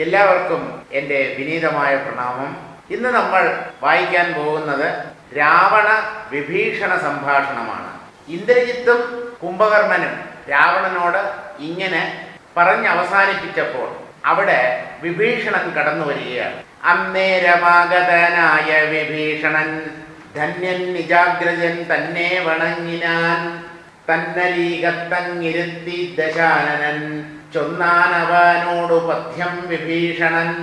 എല്ലാവർക്കും എന്റെ വിനീതമായ പ്രണാമം. ഇന്ന് നമ്മൾ വായിക്കാൻ പോകുന്നത് രാവണ വിഭീഷണ സംഭാഷണമാണ്. ഇന്ദ്രജിത്തും കുംഭകർണനും രാവണനോട് ഇങ്ങനെ പറഞ്ഞ് അവസാനിപ്പിച്ചപ്പോൾ അവിടെ വിഭീഷണൻ കടന്നു വരികയാണ്. അന്നേരമാഗതനായ വിഭീഷണൻ ധന്യൻ നിജാഗ്രജൻ തന്നെ വണങ്ങിനാൻ തന്നരീകത്തങ്ങിരുത്തി ദശാനനൻ ചൊന്നാനവനോടു പഥ്യം വിഭീഷണൻ.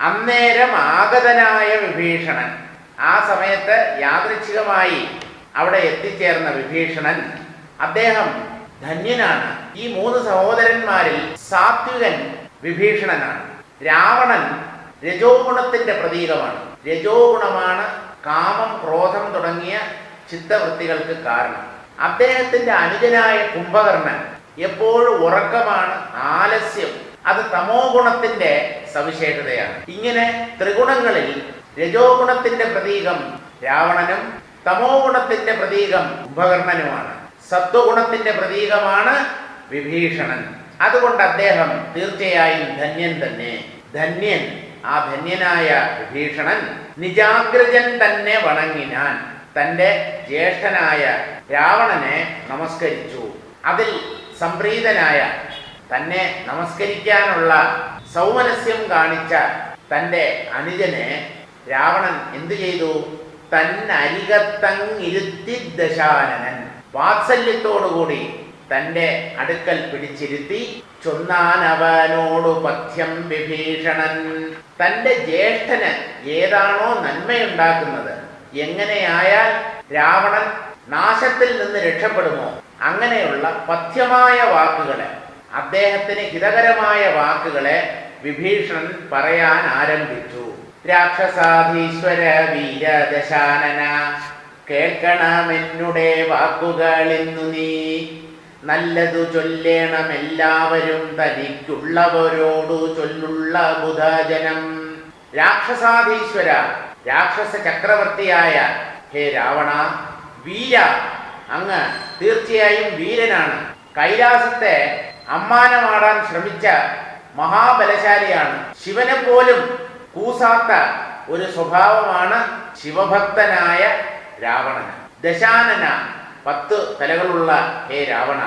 അന്നേരം ആഗതനായ വിഭീഷണൻ. ആ സമയത്ത് യാദൃച്ഛികമായി അവിടെ എത്തിച്ചേർന്ന വിഭീഷണൻ അദ്ദേഹം ധന്യനാണ്. ഈ മൂന്ന് സഹോദരന്മാരിൽ സാത്വികൻ വിഭീഷണനാണ്. രാവണൻ രജോഗുണത്തിന്റെ പ്രതീകമാണ്. രജോ ഗുണമാണ് കാമം ക്രോധം തുടങ്ങിയ ചിത്തവൃത്തികൾക്ക് കാരണം. അദ്ദേഹത്തിന്റെ അനുജനായ കുംഭകർണൻ എപ്പോഴും ഉറക്കമാണ് ആലസ്യം. അത് തമോ ഗുണത്തിന്റെ സവിശേഷതയാണ്. ഇങ്ങനെ ത്രിഗുണങ്ങളിൽ രജോ ഗുണത്തിന്റെ പ്രതീകം രാവണനും തമോ ഗുണത്തിന്റെ പ്രതീകം ഉപകർണനുമാണ്. സത്വഗുണത്തിന്റെ പ്രതീകമാണ് വിഭീഷണൻ. അതുകൊണ്ട് അദ്ദേഹം തീർച്ചയായും ധന്യൻ തന്നെ. ധന്യൻ ആ ധന്യനായ വിഭീഷണൻ നിജാഗ്രജൻ തന്നെ വണങ്ങിനാൻ. തന്റെ ജ്യേഷ്ഠനായ രാവണനെ നമസ്കരിച്ചു. അതിൽ സംപ്രീതനായ തന്നെ നമസ്കരിക്കാനുള്ള സൗമനസ്യം കാണിച്ച തന്റെ അനുജനെ രാവണൻ എന്തു ചെയ്തു? തന്നരികത്തങ്ങിരുത്തി ദശാനനൻ വാത്സല്യത്തോടുകൂടി തന്റെ അടുക്കൽ പിടിച്ചിരുത്തി ചൊന്നാനവനോടു പഥ്യം വിഭീഷണൻ. തന്റെ ജ്യേഷ്ഠന് ഏതാണോ നന്മയുണ്ടാക്കുന്നത്? എങ്ങനെയായാൽ രാവണൻ നാശത്തിൽ നിന്ന് രക്ഷപ്പെടുമോ? അങ്ങനെയുള്ള പഥ്യമായ വാക്കുകളെ അദ്ദേഹത്തിന് ഹിതകരമായ വാക്കുകളെ വിഭീഷണൻ പറയാൻ ആരംഭിച്ചു. രാക്ഷസാധീശ്വര വീരദശാനന കേൾക്കണമെന്നുടെ വാക്കുകളിന്നു നീ. നല്ലതു ചൊല്ലേണം എല്ലാവരും തനിക്കുള്ളവരോടു ചൊല്ലുള്ള ബുധജനം. രാക്ഷസാധീശ്വര രാക്ഷസ ചക്രവർത്തിയായ ഹേ രാവണ വീര അങ്ങ് തീർച്ചയായും വീരനാണ്. കൈലാസത്തെ അമ്മാനമാടാൻ ശ്രമിച്ച മഹാബലശാലിയാണ്. ശിവനെ പോലും കൂസാത്ത ഒരു സ്വഭാവമാണ് ശിവഭക്തനായ രാവണന്. ദശാനന പത്ത് തലകളുള്ള ഹേ രാവണ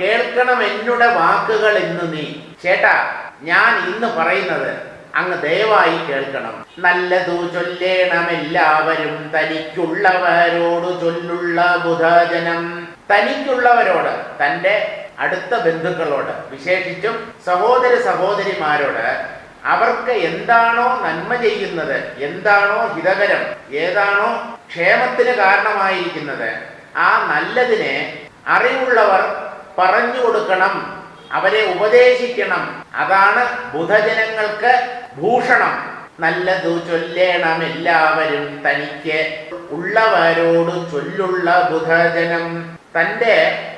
കേൾക്കണം എന്നുടെ വാക്കുകൾ ഇന്ന് നീ. ചേട്ടാ ഞാൻ ഇന്ന് പറയുന്നത് അങ്ങ് ദയവായി കേൾക്കണം. നല്ലതു ചൊല്ലേണം എല്ലാവരും. തനിക്കുള്ളവരോട് ചൊല്ലുള്ള ബുധജനം. തനിക്കുള്ളവരോട് തന്റെ അടുത്ത ബന്ധുക്കളോട് വിശേഷിച്ചും സഹോദര സഹോദരിമാരോട് അവർക്ക് എന്താണോ നന്മ ചെയ്യുന്നത് എന്താണോ ഹിതകരം ഏതാണോ ക്ഷേമത്തിന് കാരണമായിരിക്കുന്നത് ആ നല്ലതിനെ അറിവുള്ളവർ പറഞ്ഞു കൊടുക്കണം അവരെ ഉപദേശിക്കണം. അതാണ് ബുധജനങ്ങൾക്ക് ഭൂഷണം. നല്ലതു ചൊല്ലേണം എല്ലാവരും തനിക്ക്. ഉള്ളവരോട് ചൊല്ലുള്ള ബുധജനം. തന്റെ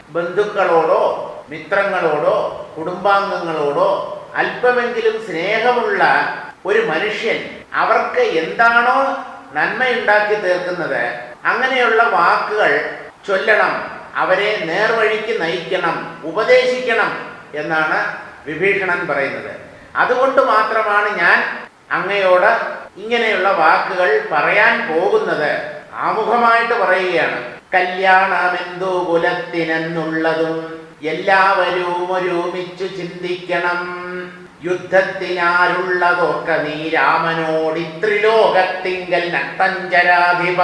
ബന്ധുക്കളോടോ മിത്രങ്ങളോടോ കുടുംബാംഗങ്ങളോടോ അല്പമെങ്കിലും സ്നേഹമുള്ള ഒരു മനുഷ്യൻ അവർക്ക് എന്താണോ നന്മയുണ്ടാക്കി തീർക്കുന്നത് അങ്ങനെയുള്ള വാക്കുകൾ ചൊല്ലണം അവരെ നേർവഴിക്ക് നയിക്കണം ഉപദേശിക്കണം എന്നാണ് വിഭീഷണൻ പറയുന്നത്. അതുകൊണ്ട് മാത്രമാണ് ഞാൻ അങ്ങയോട് ഇങ്ങനെയുള്ള വാക്കുകൾ പറയാൻ പോകുന്നത്. ആമുഖമായിട്ട് പറയുകയാണ്. കല്യാണമെന്തോ കുലത്തിനെന്നുള്ളതും എല്ലാവരും ഒരുമിച്ചു ചിന്തിക്കണം. യുദ്ധത്തിനാരുള്ളതൊക്കെ നീ രാമനോട് ത്രിലോകത്തിങ്കൽ നട്ടഞ്ചരാധിപ.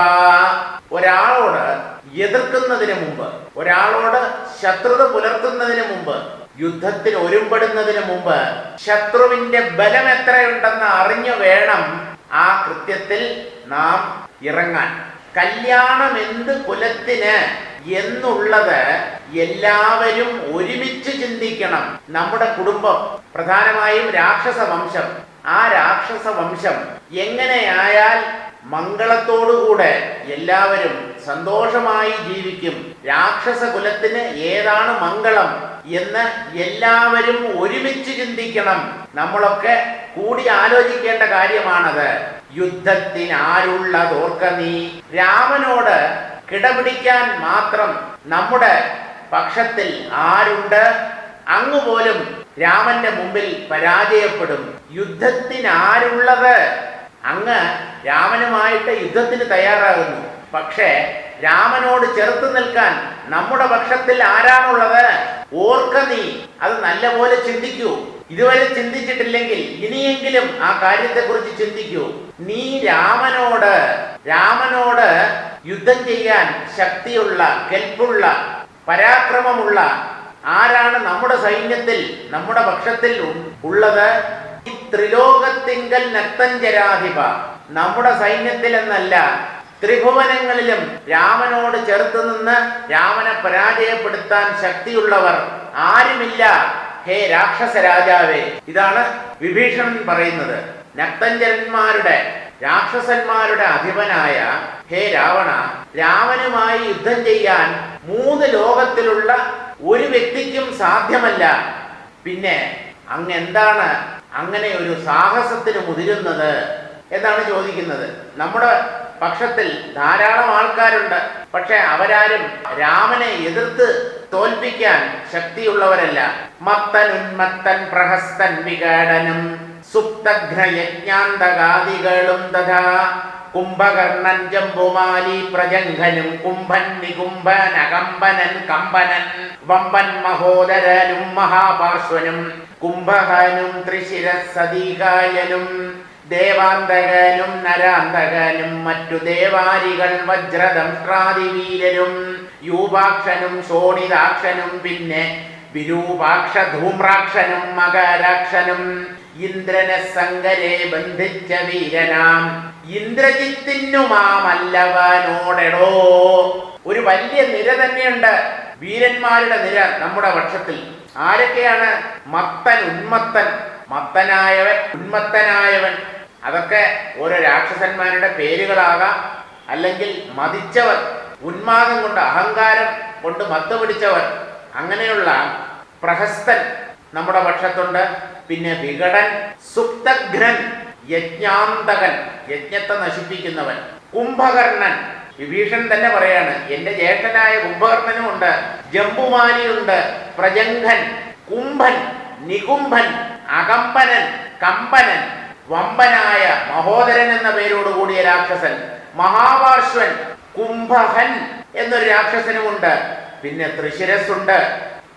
ഒരാളോട് എതിർക്കുന്നതിന് മുമ്പ് ഒരാളോട് ശത്രുത പുലർത്തുന്നതിന് മുമ്പ് യുദ്ധത്തിന് ഒരുമ്പെടുന്നതിന് മുമ്പ് ശത്രുവിന്റെ ബലം എത്രയുണ്ടെന്ന് അറിഞ്ഞു വേണം ആ കൃത്യത്തിൽ നാം ഇറങ്ങാൻ. കല്യാണം എന്ത് കുലത്തിന് എന്നുള്ളത് എല്ലാവരും ഒരുമിച്ച് ചിന്തിക്കണം. നമ്മുടെ കുടുംബം പ്രധാനമായും രാക്ഷസ വംശം. ആ രാക്ഷസ വംശം എങ്ങനെയായാൽ മംഗളത്തോടുകൂടെ എല്ലാവരും സന്തോഷമായി ജീവിക്കും. രാക്ഷസ കുലത്തിന് ഏതാണ് മംഗളം? എന്ന് എല്ലാവരും ഒരുമിച്ച് ചിന്തിക്കണം. നമ്മളൊക്കെ കൂടി ആലോചിക്കേണ്ട കാര്യമാണത്. യുദ്ധത്തിന് ആരുള്ളതോർക്ക നീ. രാമനോട് കിടപിടിക്കാൻ മാത്രം നമ്മുടെ പക്ഷത്തിൽ ആരുണ്ട്? അങ്ങുപോലും രാമന്റെ മുമ്പിൽ പരാജയപ്പെടും. യുദ്ധത്തിന് ആരുള്ളത്? അങ്ങ് രാമനുമായിട്ട് യുദ്ധത്തിന് തയ്യാറാകുന്നു. പക്ഷേ രാമനോട് ചെറുത്തു നിൽക്കാൻ നമ്മുടെ പക്ഷത്തിൽ ആരാണുള്ളത്? ഓർക്ക നീ. അത് നല്ലപോലെ ചിന്തിക്കൂ. ഇതുവരെ ചിന്തിച്ചിട്ടില്ലെങ്കിൽ ഇനിയെങ്കിലും ആ കാര്യത്തെക്കുറിച്ച് ചിന്തിക്കൂ. നീ രാമനോട് രാമനോട് യുദ്ധം ചെയ്യാൻ ശക്തിയുള്ള കെൽപ്പുള്ള പരാക്രമമുള്ള ആരാണ് നമ്മുടെ സൈന്യത്തിൽ നമ്മുടെ പക്ഷത്തിൽ ഉള്ളത്? ഈ ത്രിലോകത്തിങ്കൽ നക്തഞ്ചരാധിപ നമ്മുടെ സൈന്യത്തിൽ എന്നല്ല ത്രിഭുവനങ്ങളിലും രാമനോട് ചേർത്ത് നിന്ന് രാമനെ പരാജയപ്പെടുത്താൻ ശക്തിയുള്ളവർ ആരുമില്ല. ഹേ രാക്ഷസ രാജാവേ. ഇതാണ് വിഭീഷണൻ പറയുന്നത്. നക്തഞ്ചരന്മാരുടെ രാക്ഷസന്മാരുടെ അധിപനായ ഹേ രാവണ രാമനുമായി യുദ്ധം ചെയ്യാൻ മൂന്ന് ലോകത്തിലുള്ള ഒരു വ്യക്തിക്കും സാധ്യമല്ല. പിന്നെ അങ്ങ് എന്താണ് അങ്ങനെ ഒരു സാഹസത്തിന് മുതിരുന്നത്? എന്നാണ് ചോദിക്കുന്നത്. നമ്മുടെ പക്ഷത്തിൽ ധാരാളം ആൾക്കാരുണ്ട്. പക്ഷെ അവരാരും രാമനെ എതിർത്ത് തോൽപ്പിക്കാൻ ശക്തിയുള്ളവരല്ല. മത്തനുന്മത്തൻ പ്രഹസ്തൻ വികടനും സുപ്തഘ്നയജ്ഞാന്തകാദികളും തഥാ കുംഭകർണൻ ജംബുമാലി പ്രജംഘനും കുംഭൻ നികുംഭൻ അകമ്പനൻ കമ്പനൻ വമ്പൻ മഹോദരനും മഹാപാർശ്വനും കുംഭഹനും ത്രിശിരസദീകായനും ദേവാന്തകനും നരാന്തകനും മറ്റു ദേവാരികൾ വജ്രദംഷ്ട്രാദിവീരരും യൂപാക്ഷനും ശോണിതാക്ഷനും പിന്നെ വിരൂപാക്ഷ ധൂമ്രാക്ഷനും മകരാക്ഷനും ഇന്ദ്രനെ സങ്കരെ ബന്ധിച്ച വീരനാം. ഇന്ദ്രജിത്തിനുമാമല്ലവനോടെടോ ഒരു വലിയ നിര തന്നെയുണ്ട് വീരന്മാരുടെ നിര നമ്മുടെ പക്ഷത്തിൽ. ആരൊക്കെയാണ് മത്തൻ ഉന്മത്തൻ മത്തനായവൻ ഉന്മത്തനായവൻ. അതൊക്കെ ഓരോ രാക്ഷസന്മാരുടെ പേരുകളാകാം. അല്ലെങ്കിൽ മതിച്ചവർ ഉന്മാദം കൊണ്ട് അഹങ്കാരം കൊണ്ട് മത്ത് പിടിച്ചവർ അങ്ങനെയുള്ള പ്രഹസ്തൻ നമ്മുടെ പക്ഷത്തുണ്ട്. പിന്നെ വികടൻ സുപ്തഘ്നൻ യജ്ഞാന്തകൻ യജ്ഞത്തെ നശിപ്പിക്കുന്നവൻ. കുംഭകർണൻ വിഭീഷൻ തന്നെ പറയാണ് എന്റെ ജ്യേഷ്ഠനായ കുംഭകർണനും ഉണ്ട്. ജംബുമാലിയുണ്ട്. പ്രജംഘൻ കുംഭൻ നികുംഭൻ അകമ്പനൻ കമ്പനൻ വമ്പനായ മഹോദരൻ എന്ന പേരോട് കൂടിയ രാക്ഷസൻ മഹാപാർശ്വൻ കുംഭഹൻ എന്നൊരു രാക്ഷസനുമുണ്ട്. പിന്നെ ത്രിശിരസ്സുണ്ട്.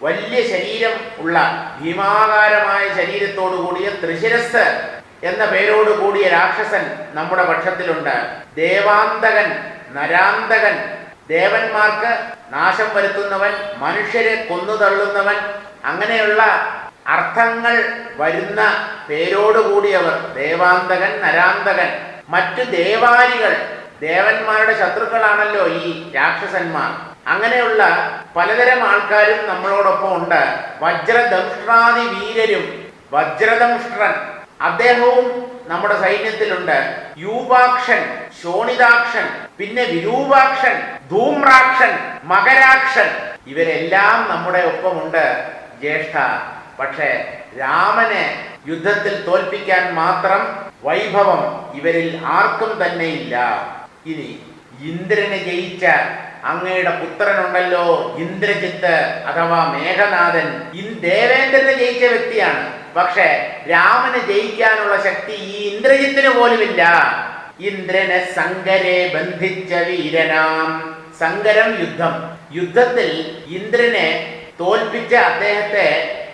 വലിയ ശരീരം ഉള്ള ഭീമാകാരമായ ശരീരത്തോടു കൂടിയ ത്രിശിരസ് എന്ന പേരോട് കൂടിയ രാക്ഷസൻ നമ്മുടെ പക്ഷത്തിലുണ്ട്. ദേവാന്തകൻ നരാന്തകൻ ദേവന്മാർക്ക് നാശം വരുത്തുന്നവൻ മനുഷ്യരെ കൊന്നു തള്ളുന്നവൻ അങ്ങനെയുള്ള അർത്ഥങ്ങൾ വരുന്ന പേരോട് കൂടിയവർ ദേവാന്തകൻ നരാന്തകൻ മറ്റു ദേവാരികൾ ദേവന്മാരുടെ ശത്രുക്കളാണല്ലോ ഈ രാക്ഷസന്മാർ. അങ്ങനെയുള്ള പലതരം ആൾക്കാരും നമ്മളോടൊപ്പം ഉണ്ട്. വജ്രദംഷ്ട്രാദി വീരരും വജ്രദംഷ്ട്രൻ അദ്ദേഹവും നമ്മുടെ സൈന്യത്തിലുണ്ട്. യൂപാക്ഷൻ ശോണിതാക്ഷൻ പിന്നെ വിരൂപാക്ഷൻ ധൂമ്രാക്ഷൻ മകരാക്ഷൻ ഇവരെല്ലാം നമ്മുടെ ഒപ്പമുണ്ട്. ജ്യേഷ്ഠ പക്ഷേ രാമനെ യുദ്ധത്തിൽ തോൽപ്പിക്കാൻ മാത്രം വൈഭവം ഇവരിൽ ആർക്കും തന്നെ ഇല്ല ഇനി ഇന്ദ്രനെ ജയിച്ച അങ്ങയുടെ പുത്രനുണ്ടല്ലോ ഇന്ദ്രജിത്ത് അഥവാ മേഘനാഥൻ. ഇൻ ദേവേന്ദ്രനെ ജയിച്ച വ്യക്തിയാണ്. പക്ഷേ രാമനെ ജയിക്കാനുള്ള ശക്തി ഈ ഇന്ദ്രജിത്തിന് പോലുമില്ല. ഇന്ദ്രനെ സങ്കരെ ബന്ധിച്ച വീരനാം. സങ്കരം യുദ്ധം. യുദ്ധത്തിൽ ഇന്ദ്രനെ തോൽപ്പിച്ച അദ്ദേഹത്തെ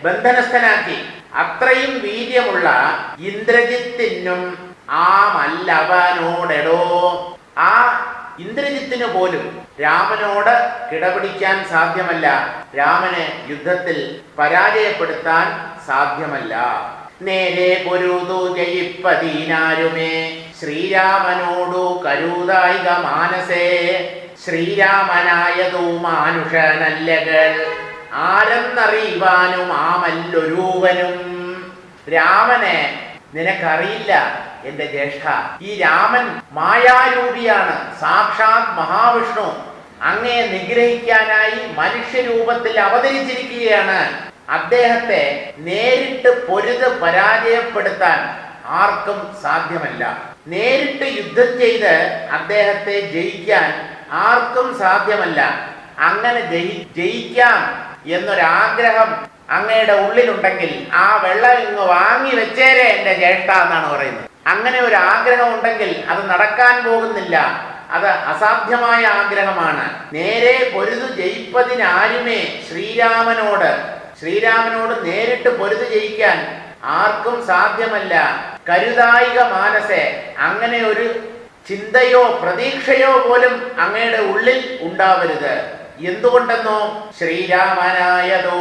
ബന്ധനസ്ഥനാക്കി. അത്രയും വീര്യമുള്ള ഇന്ദ്രജിത്തിനും ആ മല്ലവനോടെടോ ആ ഇന്ദ്രജിത്തിനു പോലും രാമനോട് കിടപിടിക്കാൻ സാധ്യമല്ല. രാമനെ യുദ്ധത്തിൽ പരാജയപ്പെടുത്താൻ സാധ്യമല്ല. നേരെ പൊരുതു ജയിപ്പതീനാരുമേ ശ്രീരാമനോടു കരുതായിക മാനസേ ശ്രീരാമനായതു മാനുഷനല്ലകൾ. ആരെന്നറിയുവാനും ആമല്ലൊരുവനും രാമനെ നിനക്കറിയില്ല എന്റെ ജ്യേഷ്ഠ. ഈ രാമൻ മായാരൂപിയാണ് സാക്ഷാത് മഹാവിഷ്ണു. അങ്ങയെ നിഗ്രഹിക്കാനായി മനുഷ്യരൂപത്തിൽ അവതരിച്ചിരിക്കുകയാണ്. അദ്ദേഹത്തെ നേരിട്ട് പൊരുത് പരാജയപ്പെടുത്താൻ ആർക്കും സാധ്യമല്ല. നേരിട്ട് യുദ്ധം ചെയ്ത് അദ്ദേഹത്തെ ജയിക്കാൻ ആർക്കും സാധ്യമല്ല. അങ്ങനെ ജയി ജയിക്കാം എന്നൊരാഗ്രഹം അങ്ങയുടെ ഉള്ളിലുണ്ടെങ്കിൽ ആ വെള്ളം ഇങ്ങ് വാങ്ങി വെച്ചേരെ എന്റെ ജ്യേഷ്ഠ എന്നാണ് പറയുന്നത്. അങ്ങനെ ഒരു ആഗ്രഹം ഉണ്ടെങ്കിൽ അത് നടക്കാൻ പോകുന്നില്ല. അത് അസാധ്യമായ ആഗ്രഹമാണ്. നേരെ പൊരുതു ജയിപ്പതിനാരുമേ ശ്രീരാമനോട്? ശ്രീരാമനോട് നേരിട്ട് പൊരുതു ജയിക്കാൻ ആർക്കും സാധ്യമല്ല. കരുതായിക മാനസെ അങ്ങനെ ഒരു ചിന്തയോ പ്രതീക്ഷയോ പോലും അങ്ങയുടെ ഉള്ളിൽ ഉണ്ടാവരുത്. എന്തുകൊണ്ടെന്നോ ശ്രീരാമനായതോ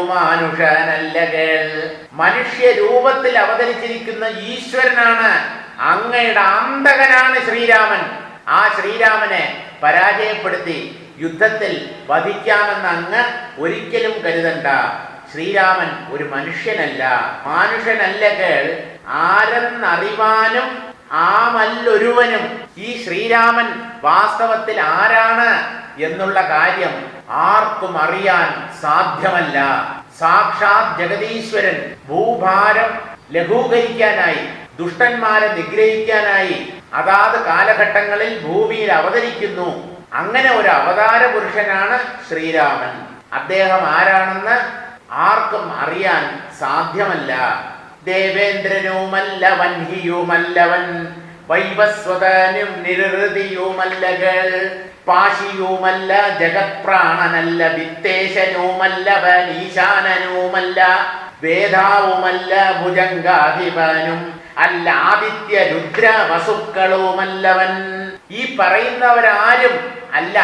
മനുഷ്യ രൂപത്തിൽ അവതരിച്ചിരിക്കുന്ന ഈശ്വരനാണ് അങ്ങയുടെ അന്തകനാണ് ശ്രീരാമൻ. ആ ശ്രീരാമനെ പരാജയപ്പെടുത്തി യുദ്ധത്തിൽ വധിക്കാമെന്ന് അങ്ങ് ഒരിക്കലും കരുതണ്ട. ശ്രീരാമൻ ഒരു മനുഷ്യനല്ല മാനുഷനല്ല കേൾ ആരെന്നറിവാനും ആമല്ലൊരുവനും ഈ ശ്രീരാമൻ വാസ്തവത്തിൽ ആരാണ് എന്നുള്ള കാര്യം ആർക്കും അറിയാൻ സാധ്യമല്ല. സാക്ഷാത് ജഗതീശ്വരൻ ഭൂഭാരം ലഘൂകരിക്കാനായി ദുഷ്ടന്മാരെ നിഗ്രഹിക്കാനായി അതാത് കാലഘട്ടങ്ങളിൽ ഭൂമിയിൽ അവതരിക്കുന്നു. അങ്ങനെ ഒരു അവതാര പുരുഷനാണ് ശ്രീരാമൻ. അദ്ദേഹം ആരാണെന്ന് ആർക്കും അറിയാൻ സാധ്യമല്ല. ദേവേന്ദ്രനുമല്ലവൻ ഹിയുമല്ലവൻ വൈവസ്വതനും നിരൃതിയുമല്ലകൾ പാശിയുമല്ല ജഗത്പ്രാണനല്ല വിത്തേശനുമല്ല ബലീശാനനുമല്ല വേദാവുമല്ല ഭുജങ്കാധിപനും അല്ല ആദിത്യ രുദ്ര വസുക്കളുമല്ലവൻ ഈ പറയുന്നവരാരും അല്ല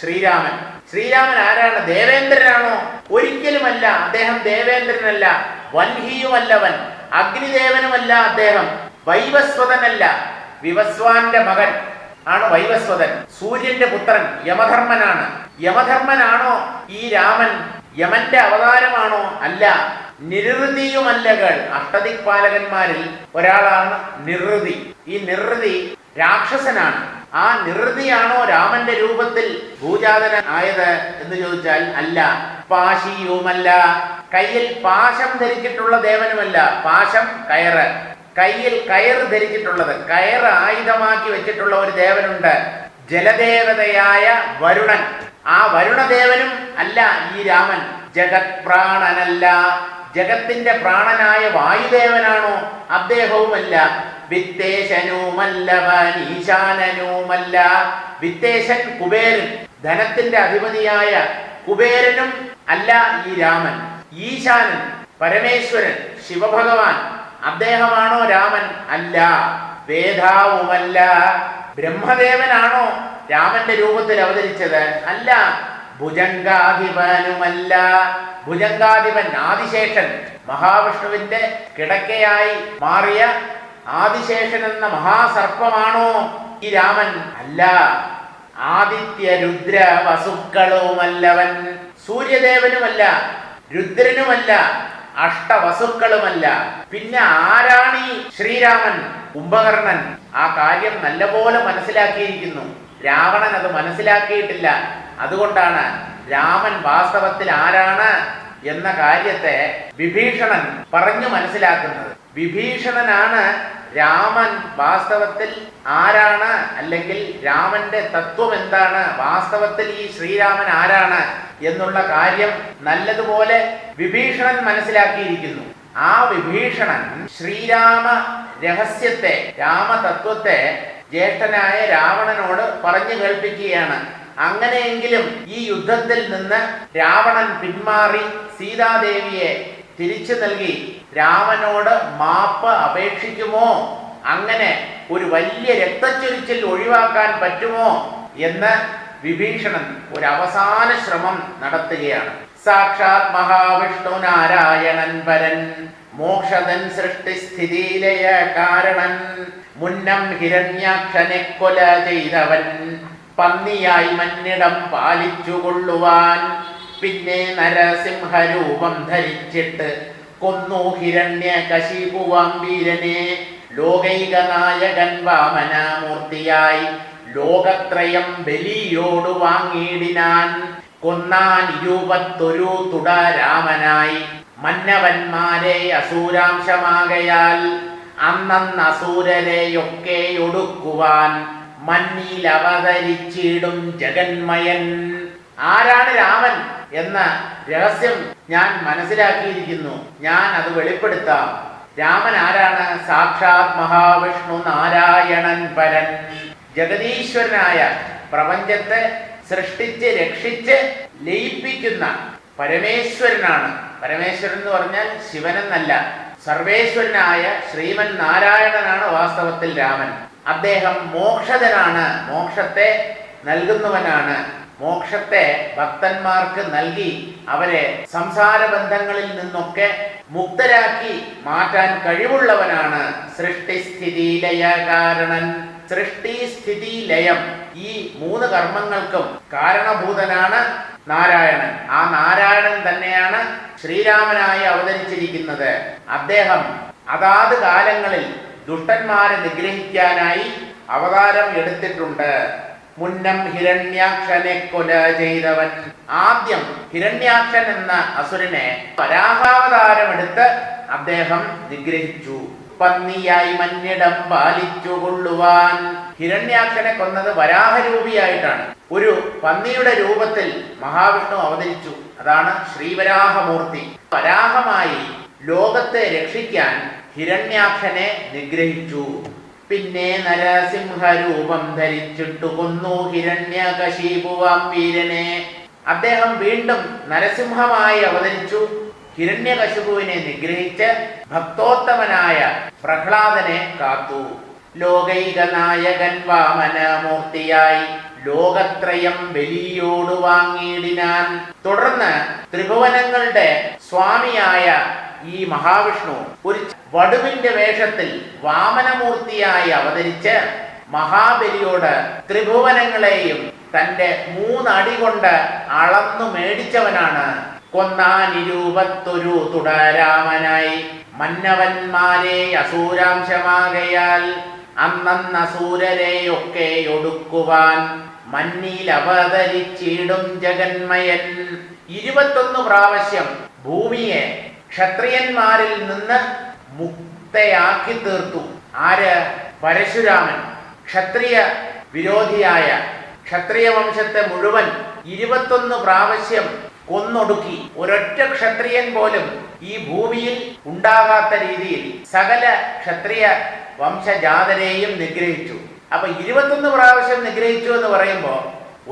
ശ്രീരാമൻ. ശ്രീരാമൻ ആരാണ്? ദേവേന്ദ്രനാണോ? ഒരിക്കലുമല്ല അദ്ദേഹം ദേവേന്ദ്രനല്ല വൻഹിയുമല്ലവൻ അഗ്നിദേവനുമല്ല അദ്ദേഹം വൈവസ്വതനല്ല വിവസ്വാന്റെ മകൻ. ആണ് വൈവസ്വതൻ. സൂര്യന്റെ പുത്രൻ യമധർമ്മനാണ്. യമധർമ്മനാണോ ഈ രാമൻ? യമന്റെ അവതാരമാണോ? അല്ല. നിരൃതിയുമല്ലകൾ. അഷ്ടദിക്പാലകന്മാരിൽ ഒരാളാണ് നിരൃതി. ഈ നിരൃതി രാക്ഷസനാണ്. ആ നിരൃതിയാണോ രാമന്റെ രൂപത്തിൽ ഭൂജാതന ആയത് എന്ന് ചോദിച്ചാൽ അല്ല. പാശിയുമല്ല. കയ്യിൽ പാശം ധരിച്ചിട്ടുള്ള ദേവനുമല്ല. പാശം കയറ്. കയ്യിൽ കയർ ധരിച്ചിട്ടുള്ളത് കയർ ആയുധമാക്കി വെച്ചിട്ടുള്ള ഒരു ദേവനുണ്ട് ജലദേവതയായ വരുണൻ. ആ വരുണദേവനും അല്ല ഈ രാമൻ. ജഗത് പ്രാണനല്ല. ജഗത്തിന്റെ പ്രാണനായ വായുദേവനാണോ? അദ്ദേഹവുമല്ല. വിത്തേശനുമല്ലവൻ ഈശാനനുമല്ല. വിത്തേശൻ കുബേരൻ. ധനത്തിന്റെ അധിപതിയായ കുബേരനും അല്ല ഈ രാമൻ. ഈശാനൻ പരമേശ്വരൻ ശിവഭഗവാൻ. അദ്ദേഹമാണോ രാമൻ? അല്ല. വേദാവുമല്ല. ബ്രഹ്മദേവനാണോ രാമന്റെ രൂപത്തിൽ അവതരിച്ചത്? അല്ല. ഭുജങ്കാധിപനുമല്ല ഭുജങ്കാധിപൻ ആദിശേഷൻ. മഹാവിഷ്ണുവിന്റെ കിടക്കയായി മാറിയ ആദിശേഷൻ എന്ന മഹാസർപ്പമാണോ ഈ രാമൻ? അല്ല. ആദിത്യ രുദ്ര വസുക്കളുമല്ലവൻ സൂര്യദേവനുമല്ല. രുദ്രനുമല്ല. അഷ്ടവസുക്കളുമല്ല. പിന്നെ ആരാണ് ഈ ശ്രീരാമൻ കുംഭകർണൻ? ആ കാര്യം നല്ലപോലെ മനസ്സിലാക്കിയിരിക്കുന്നു. രാവണൻ അത് മനസ്സിലാക്കിയിട്ടില്ല. അതുകൊണ്ടാണ് രാമൻ വാസ്തവത്തിൽ ആരാണ് എന്ന കാര്യത്തെ വിഭീഷണൻ പറഞ്ഞു മനസ്സിലാക്കുന്നത്. വിഭീഷണനാണ് രാമൻ വാസ്തവത്തിൽ ആരാണ് അല്ലെങ്കിൽ രാമന്റെ തത്വം എന്താണ്? വാസ്തവത്തിൽ ഈ ശ്രീരാമൻ ആരാണ് എന്നുള്ള കാര്യം നല്ലതുപോലെ വിഭീഷണൻ മനസ്സിലാക്കിയിരിക്കുന്നു. ആ വിഭീഷണൻ ശ്രീരാമ രഹസ്യത്തെ രാമതത്വത്തെ ജ്യേഷ്ഠനായ രാവണനോട് പറഞ്ഞു കേൾപ്പിക്കുകയാണ്. അങ്ങനെയെങ്കിലും ഈ യുദ്ധത്തിൽ നിന്ന് രാവണൻ പിന്മാറി സീതാദേവിയെ തിരിച്ചു നൽകി. രാമനോട് മാപ്പ് അപേക്ഷിക്കുമോ? അങ്ങനെ ഒരു വലിയ രക്തച്ചൊരിച്ചിൽ ഒഴിവാക്കാൻ പറ്റുമോ? എന്ന് വിഭീഷണൻ ഒരു അവസാന ശ്രമം നടത്തുകയാണ്. സാക്ഷാത് മഹാവിഷ്ണു നാരായണൻ പരൻ മോക്ഷതൻ സൃഷ്ടിസ്ഥിതിയിലയ കാരണൻ മുന്നം ഹിരണ്യാക്ഷനെ കൊല ചെയ്തവൻ പന്നിയായി മന്നിടം പാലിച്ചു കൊള്ളുവാൻ പിന്നെ നരസിംഹരൂപം ധരിച്ചിട്ട് കൊന്നു ഹിരണ്യ കശിപുവാമ്പീരനെ ലോകൈക നായകൻ വാമനാമൂർത്തിയായി ലോകത്രയം ബലിയോട് വാങ്ങിയിടിനാൻ. കൊന്നാൻ ഇരുപത്തൊരു തുട രാമനായി മന്നവന്മാരെ അസൂരാംശമാകയാൽ അന്നന്ന് അസൂരരെയൊക്കെ ഒടുക്കുവാൻ മണ്ണിൽ അവതരിച്ചിടും ജഗന്മയൻ. ആരാണ് രാമൻ എന്ന രഹസ്യം ഞാൻ മനസ്സിലാക്കിയിരിക്കുന്നു. ഞാൻ അത് വെളിപ്പെടുത്താം. രാമൻ ആരാണ്? സാക്ഷാത് മഹാവിഷ്ണു നാരായണൻ പരൻ ജഗതീശ്വരനായ പ്രപഞ്ചത്തെ സൃഷ്ടിച്ച് രക്ഷിച്ച് ലയിപ്പിക്കുന്ന പരമേശ്വരനാണ്. പരമേശ്വരൻ എന്ന് പറഞ്ഞാൽ ശിവനെന്നല്ല. സർവേശ്വരനായ ശ്രീമൻ നാരായണനാണ് വാസ്തവത്തിൽ രാമൻ. അദ്ദേഹം മോക്ഷതനാണ് മോക്ഷത്തെ നൽകുന്നവനാണ്. മോക്ഷത്തെ ഭക്തന്മാർക്ക് നൽകി അവരെ സംസാര ബന്ധങ്ങളിൽ നിന്നൊക്കെ മുക്തരാക്കി മാറ്റാൻ കഴിവുള്ളവനാണ് സൃഷ്ടിസ്ഥിതി ലയകാരണൻ സൃഷ്ടി സ്ഥിതി ലയം ഈ മൂന്ന് കർമ്മങ്ങൾക്കും കാരണഭൂതനാണ് നാരായണൻ. ആ നാരായണൻ തന്നെയാണ് ശ്രീരാമനായി അവതരിച്ചിരിക്കുന്നത്. അദ്ദേഹം അതാത് കാലങ്ങളിൽ ദുഷ്ടന്മാരെ നിഗ്രഹിക്കാനായി അവതാരം എടുത്തിട്ടുണ്ട്. മുന്നം ഹിരണ്യാക്ഷനെ കൊല ചെയ്തവൻ. ആദ്യം ഹിരണ്യാക്ഷൻ എന്ന അസുരനെ പരാഹാവതാരമെടുത്ത് അദ്ദേഹം നിഗ്രഹിച്ചു. പന്നിയായി മഞ്ഞിടം പാലിച്ചു കൊള്ളുവാൻ. ഹിരണ്യാക്ഷനെ കൊന്നത് വരാഹരൂപിയായിട്ടാണ്. ഒരു പന്നിയുടെ രൂപത്തിൽ മഹാവിഷ്ണു അവതരിച്ചു. അതാണ് ശ്രീവരാഹമൂർത്തി. വരാഹമായി ലോകത്തെ രക്ഷിക്കാൻ ഹിരണ്യാക്ഷനെ നിഗ്രഹിച്ചു. പിന്നെ നരസിംഹരൂപം ധരിച്ചിട്ടു കൊന്നു ഹിരണ്യകശീപുവാം വീരനെ. അദ്ദേഹം വീണ്ടും നരസിംഹമായി അവതരിച്ചു. ഹിരണ്യകശിപുവിനെ നിഗ്രഹിച്ച് ഭക്തോത്തമനായ പ്രഹ്ലാദനെ കാത്തു. ലോകൈക നായകൻ വാമനമൂർത്തിയായി ലോകത്രയം ബലിയോട് വാങ്ങിയിടിനാൻ. തുടർന്ന് ത്രിഭുവനങ്ങളുടെ സ്വാമിയായ ഈ മഹാവിഷ്ണു ഒരു വടുവിന്റെ വേഷത്തിൽ വാമനമൂർത്തിയായി അവതരിച്ച് മഹാബലിയോട് ത്രിഭുവനങ്ങളെയും തന്റെ മൂന്നടി കൊണ്ട് അളന്നു മേടിച്ചവനാണ്. കൊന്നാനിരൂപത്തൊരു തുടരാമനായി. മന്നവന്മാരെ അസൂരാംശമാകയാൽ അന്നന്നസൂരരെയൊക്കെ ഒടുക്കുവാൻ മന്നിൽ അവതരിച്ചിടും ജഗന്മയൻ. ഇരുപത്തൊന്ന് പ്രാവശ്യം ഭൂമിയെ ക്ഷത്രിയന്മാരിൽ നിന്ന് മുക്തയാക്കി തീർത്തു. ആര്? പരശുരാമൻ. ക്ഷത്രിയ വിരോധിയായ ക്ഷത്രിയ വംശത്തെ മുഴുവൻ ഇരുപത്തൊന്ന് പ്രാവശ്യം കൊന്നൊടുക്കി. ഒരൊറ്റ ക്ഷത്രിയൻ പോലും ഈ ഭൂമിയിൽ ഉണ്ടാകാത്ത രീതിയിൽ സകല ക്ഷത്രിയ വംശജാതരെയും നിഗ്രഹിച്ചു. അപ്പൊ ഇരുപത്തൊന്ന് പ്രാവശ്യം നിഗ്രഹിച്ചു എന്ന് പറയുമ്പോൾ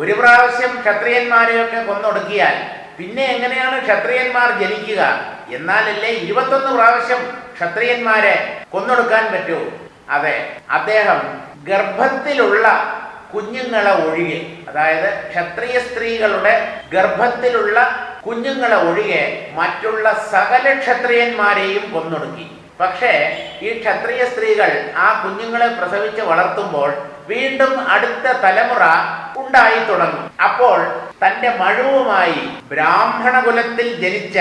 ഒരു പ്രാവശ്യം ക്ഷത്രിയന്മാരെയൊക്കെ കൊന്നൊടുക്കിയാൽ പിന്നെ എങ്ങനെയാണ് ക്ഷത്രിയന്മാർ ജനിക്കുക? എന്നാലല്ലേ ഇരുപത്തൊന്ന് പ്രാവശ്യം ക്ഷത്രിയന്മാരെ കൊന്നൊടുക്കാൻ പറ്റൂ. അതെ അദ്ദേഹം ഗർഭത്തിലുള്ള കുഞ്ഞുങ്ങളെ ഒഴികെ അതായത് ക്ഷത്രിയ സ്ത്രീകളുടെ ഗർഭത്തിലുള്ള കുഞ്ഞുങ്ങളെ ഒഴികെ മറ്റുള്ള സകല ക്ഷത്രിയന്മാരെയും കൊന്നൊടുക്കി. പക്ഷേ ഈ ക്ഷത്രിയ സ്ത്രീകൾ ആ കുഞ്ഞുങ്ങളെ പ്രസവിച്ച് വളർത്തുമ്പോൾ വീണ്ടും അടുത്ത തലമുറ ഉണ്ടായി തുടങ്ങും. അപ്പോൾ തന്റെ മഴുവുമായി ബ്രാഹ്മണ കുലത്തിൽ ജനിച്ച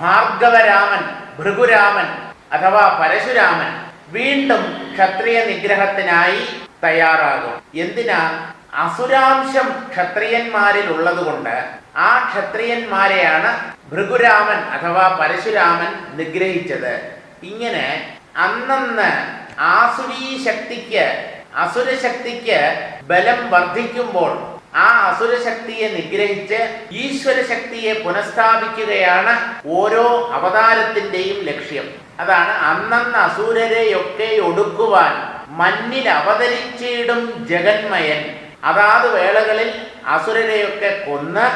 ഭാർഗവരാമൻ ഭൃഗുരാമൻ അഥവാ പരശുരാമൻ വീണ്ടും ക്ഷത്രിയ നിഗ്രഹത്തിനായി തയ്യാറാകും. എന്തിനാ? അസുരാംശം ക്ഷത്രിയന്മാരിൽ ഉള്ളതുകൊണ്ട് ആ ക്ഷത്രിയന്മാരെയാണ് ഭൃഗുരാമൻ അഥവാ പരശുരാമൻ നിഗ്രഹിച്ചത്. ഇങ്ങനെ അന്നന്ന് ആസുരീ ശക്തിക്ക് അസുരശക്തിക്ക് ബലം വർദ്ധിക്കുമ്പോൾ ആ അസുരശക്തിയെ നിഗ്രഹിച്ച് ഈശ്വര ശക്തിയെ പുനഃസ്ഥാപിക്കുകയാണ് ഓരോ അവതാരത്തിന്റെയും ലക്ഷ്യം. അതാണ് അന്നന്ന് അസുരരെയൊക്കെ ഒടുക്കുവാൻ മണ്ണിൽ അവതരിച്ചിടും ജഗന്മയൻ. അതാത് വേളകളിൽ അസുരരെയൊക്കെ കൊന്ന്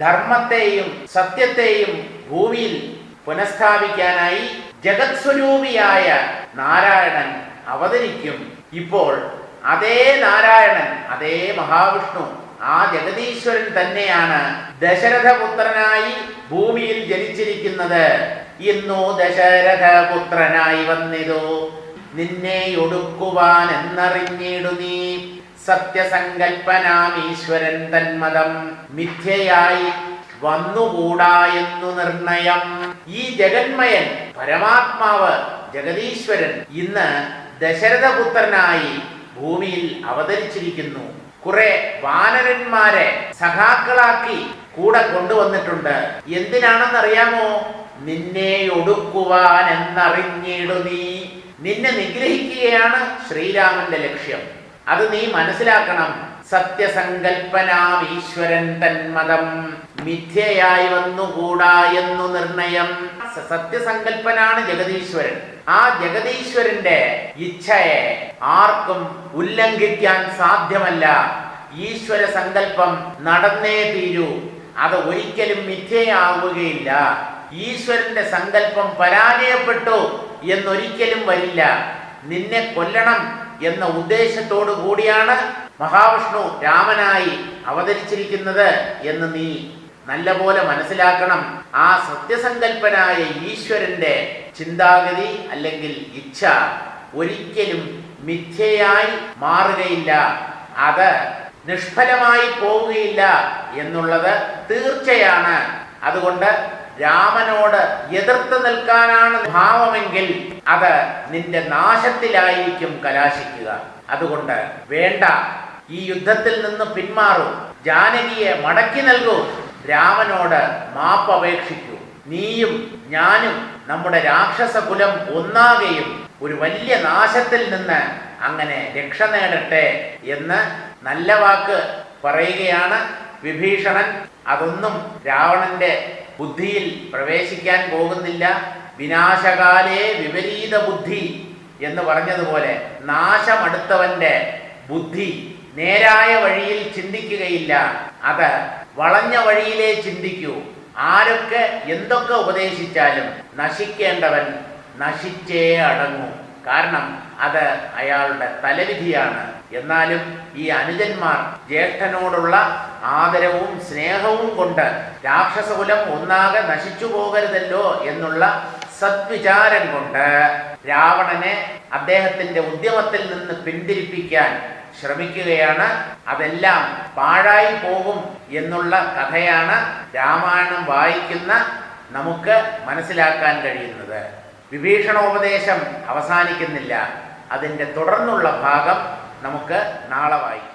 ധർമ്മത്തെയും സത്യത്തെയും ഭൂമിയിൽ പുനഃസ്ഥാപിക്കാനായി ജഗത് സ്വരൂപിയായ നാരായണൻ അവതരിക്കും. ഇപ്പോൾ അതേ നാരായണൻ അതേ മഹാവിഷ്ണു ആ ജഗതീശ്വരൻ തന്നെയാണ് ദശരഥപുത്രനായി ഭൂമിയിൽ ജനിച്ചിരിക്കുന്നത്. ഇന്നു ദശരഥപുത്രനായി വന്നിതു. നിന്നെ ഒടുക്കുവാൻ എന്നറിഞ്ഞിടു നീ. സത്യസങ്കൽപ്പനാം ഈശ്വരൻ തന്മതം. മിഥ്യയായി വന്നുകൂടാ എന്നു നിർണയം. ഈ ജഗന്മയൻ പരമാത്മാവ് ജഗതീശ്വരൻ ഇന്ന് ദശരഥപുത്രനായി ഭൂമിയിൽ അവതരിച്ചിരിക്കുന്നു. കുറെ വാനരന്മാരെ സഖാക്കളാക്കി കൂടെ കൊണ്ടുവന്നിട്ടുണ്ട്. എന്തിനാണെന്നറിയാമോ? നിന്നെ ഒടുക്കുവാൻ എന്നറിഞ്ഞിടു നീ. നിന്നെ നിഗ്രഹിക്കുകയാണ് ശ്രീരാമന്റെ ലക്ഷ്യം. അത് നീ മനസ്സിലാക്കണം. സത്യസങ്കൽപ്പനാം ഈശ്വരൻ തന്മതം മിഥ്യയായി വന്നുകൂടാ എന്നു നിർണയം. സത്യസങ്കൽപ്പനാണ് ജഗതീശ്വരൻ ആ ജഗതീശ്വരന്റെ ഇച്ഛയെ ആർക്കും ഉല്ലംഘിക്കാൻ സാധ്യമല്ല. ഈശ്വര സങ്കല്പം നടന്നേ തീരൂ. അത് ഒരിക്കലും മിഥ്യയാവുകയില്ല. ഈശ്വരന്റെ സങ്കല്പം പരാജയപ്പെട്ടു എന്നൊരിക്കലും വരില്ല. നിന്നെ കൊല്ലണം എന്ന ഉദ്ദേശത്തോടു കൂടിയാണ് മഹാവിഷ്ണു രാമനായി അവതരിച്ചിരിക്കുന്നത് എന്ന് നീ നല്ലപോലെ മനസ്സിലാക്കണം. ആ സത്യസങ്കല്പനായ ഈശ്വരന്റെ ചിന്താഗതി അല്ലെങ്കിൽ ഇച്ഛ ഒരിക്കലും മിഥ്യയായി മാറുകയില്ല. അത് നിഷ്ഫലമായി പോവുകയില്ല എന്നുള്ളത് തീർച്ചയാണ്. അതുകൊണ്ട് രാമനോട് എതിർത്ത് നിൽക്കാനാണ് ഭാവമെങ്കിൽ അത് നിന്റെ നാശത്തിലായിരിക്കും കലാശിക്കുക. അതുകൊണ്ട് വേണ്ട. ഈ യുദ്ധത്തിൽ നിന്ന് പിന്മാറൂ. ജാനകിയെ മടക്കി നൽകൂ. രാമനോട് മാപ്പപേക്ഷിക്കൂ. നീയും ഞാനും നമ്മുടെ രാക്ഷസ കുലം ഒന്നാകെയും ഒരു വലിയ നാശത്തിൽ നിന്ന് അങ്ങനെ രക്ഷ നേടട്ടെ എന്ന് നല്ല വാക്ക് പറയുകയാണ് വിഭീഷണൻ. അതൊന്നും രാവണന്റെ ബുദ്ധിയിൽ പ്രവേശിക്കാൻ പോകുന്നില്ല. വിനാശകാലേ വിപരീത ബുദ്ധി എന്ന് പറഞ്ഞതുപോലെ നാശമടുത്തവന്റെ ബുദ്ധി നേരായ വഴിയിൽ ചിന്തിക്കുകയില്ല. അത് വളഞ്ഞ വഴിയിലേ ചിന്തിക്കൂ. ആരൊക്കെ എന്തൊക്കെ ഉപദേശിച്ചാലും നശിക്കേണ്ടവൻ നശിച്ചേ അടങ്ങൂ. കാരണം അത് അയാളുടെ തലവിധിയാണ്. എന്നാലും ഈ അനുജന്മാർ ജ്യേഷ്ഠനോടുള്ള ആദരവും സ്നേഹവും കൊണ്ട് രാക്ഷസകുലം ഒന്നാകെ നശിച്ചു പോകരുതല്ലോ എന്നുള്ള സദ്വിചാരം കൊണ്ട് രാവണനെ അദ്ദേഹത്തിന്റെ ഉദ്യമത്തിൽ നിന്ന് പിന്തിരിപ്പിക്കാൻ ശ്രമിക്കുകയാണ്. അതെല്ലാം പാഴായി പോകും എന്നുള്ള കഥയാണ് രാമായണം വായിക്കുന്ന നമുക്ക് മനസ്സിലാക്കാൻ കഴിയുന്നത്. വിഭീഷണോപദേശം അവസാനിക്കുന്നില്ല. അതിന്റെ തുടർന്നുള്ള ഭാഗം നമുക്ക് നാളെ വായിക്കാം.